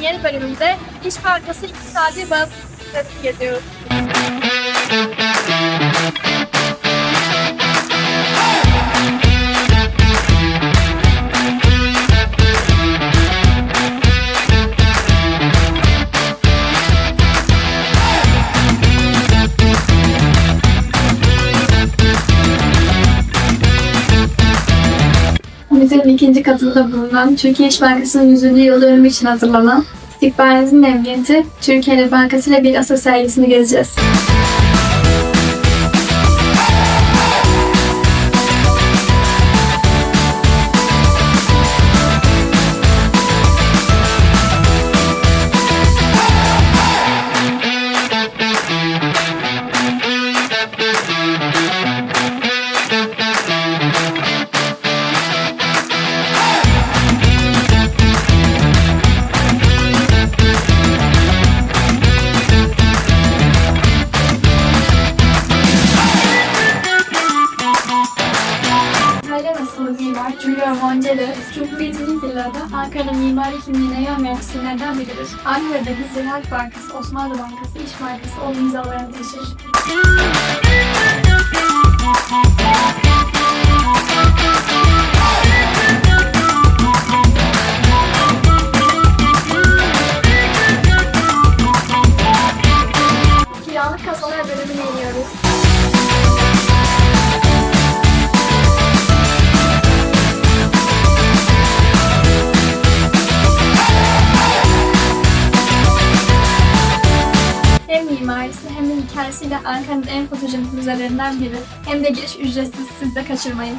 yeni bölümünde İş Bankası İktisadi Bağımsızlığı pratik ediyoruz. Müzenin ikinci katında bulunan Türkiye İş Bankası'nın 100. yıl dönümü için hazırlanan İstikbalinizin Emniyeti Türkiye İş Bankası ile bir asıl sergisini gezeceğiz. Mimar Giulio Vongeli, Cumhuriyet'in yıllarda Ankara'nın mimari kimliğine veren isimlerden biridir. Ankara'daki Ziraat Bankası, Osmanlı Bankası, İş Bankası onun imzalarını taşır. Mimarisi hem de hikayesiyle Ankara'nın en fotojenik müzelerinden biri. Hem de giriş ücretsiz, siz de kaçırmayın.